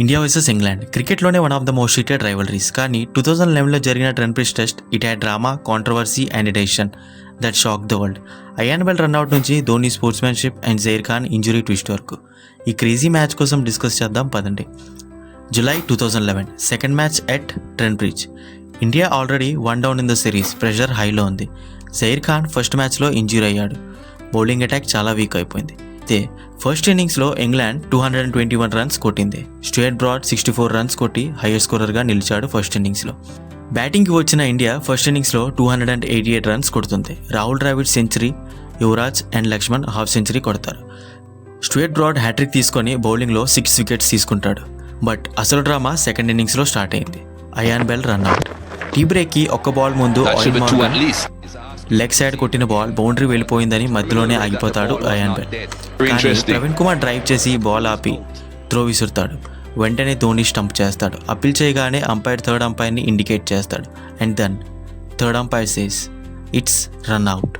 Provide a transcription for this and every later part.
India versus England క్రికెట్లోనే one of the most heated rivalries కానీ two thousand లెవెన్లో జరిగిన Trent Bridge test it had drama controversy and edition that shock the world Ian Bell run out నుంచి Dhoni sportsmanship and Zaheer Khan injury twist వరకు ఈ crazy match కోసం discuss చేద్దాం పదండి. July two thousand eleven second match at Trent Bridge India already one down in the series pressure హైలో ఉంది. Zaheer Khan first మ్యాచ్లో injury అయ్యాడు. బౌలింగ్ అటాక్ చాలా వీక్ అయిపోయింది. అయితే ఫస్ట్ ఇన్నింగ్స్లో England two hundred and twenty one runs కొట్టింది. Stuart Broad sixty four runs కొట్టి హైయెస్ట్ స్కోరర్గా నిలిచాడు ఫస్ట్ ఇన్నింగ్స్లో బ్యాటింగ్కి వచ్చిన ఇండియా ఫస్ట్ ఇన్నింగ్స్లో two hundred and eighty eight runs కొడుతుంది. Rahul Dravid century Yuvraj and Laxman half century కొడతారు. స్ట్వేట్ బ్రాడ్ హ్యాట్రిక్ తీసుకొని బౌలింగ్లో సిక్స్ వికెట్స్ తీసుకుంటాడు. బట్ అసలు డ్రామా సెకండ్ ఇన్నింగ్స్లో స్టార్ట్ అయింది. Ian Bell run out tea బ్రేక్కి ఒక్క బాల్ ముందు లెగ్ సైడ్ కొట్టిన బాల్ బౌండరీ వెళ్ళిపోయిందని మధ్యలోనే ఆగిపోతాడు అయాన్ Very కానీ. ప్రవీణ్ కుమార్ డ్రైవ్ చేసి బాల్ ఆపి త్రో విసురుతాడు. వెంటనే ధోని స్టంప్ చేస్తాడు. అప్పీల్ చేయగానే అంపైర్ థర్డ్ అంపైర్ని ఇండికేట్ చేస్తాడు. And then third umpire says it's run out.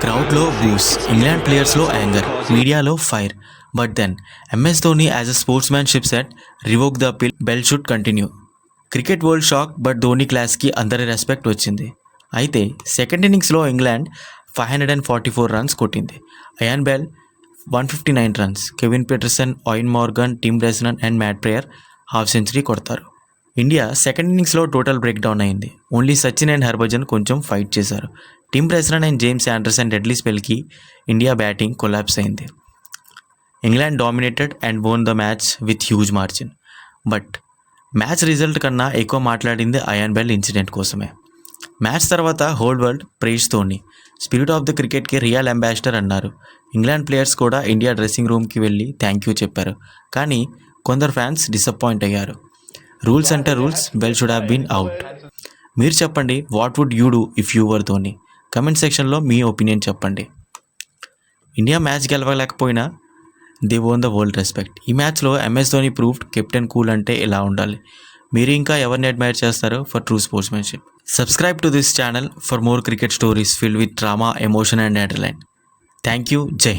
క్రౌడ్లో boos England ప్లేయర్స్లో యాంగర్ మీడియాలో fire. But then MS Dhoni as a sportsmanship said revoke the appeal Bell should continue. Cricket world shock but Dhoni క్లాస్కి అందరి respect వచ్చింది. అయితే second ఇన్నింగ్స్లో England five hundred and forty four runs కొట్టింది. Ian Bell one fifty nine runs Kevin Pietersen Eoin Morgan Tim Bresnan and Matt Prior half century కొడతారు. India second ఇన్నింగ్స్లో total break down అయింది. Only Sachin and Harbhajan కొంచెం fight చేశారు. Tim Bresnan and James Anderson deadly స్పెల్కి India batting collapse అయింది. England dominated and won the match with huge margin but match result కన్నా ఎక్కువ మాట్లాడింది Ian Bell incident కోసమే. Match తర్వాత whole world praise Dhoni spirit of the క్రికెట్కి real ambassador అన్నారు. England players కూడా India dressing రూమ్కి వెళ్ళి థ్యాంక్ యూ చెప్పారు. కానీ కొందరు ఫ్యాన్స్ డిసప్పాయింట్ అయ్యారు. రూల్స్ అంటే rules Bell should have been out. మీరు చెప్పండి what would you do if you were Dhoni? Comment సెక్షన్లో మీ ఒపీనియన్ చెప్పండి. India match గెలవలేకపోయినా they won the world respect. ఈ మ్యాచ్లో MS Dhoni proved captain cool అంటే ఎలా ఉండాలి? మీరు ఇంకా ఎవరిని అడ్మైర్ చేస్తారు for true sportsmanship. Subscribe to this channel for more cricket stories filled with drama emotion and entertainment thank you Jai Hind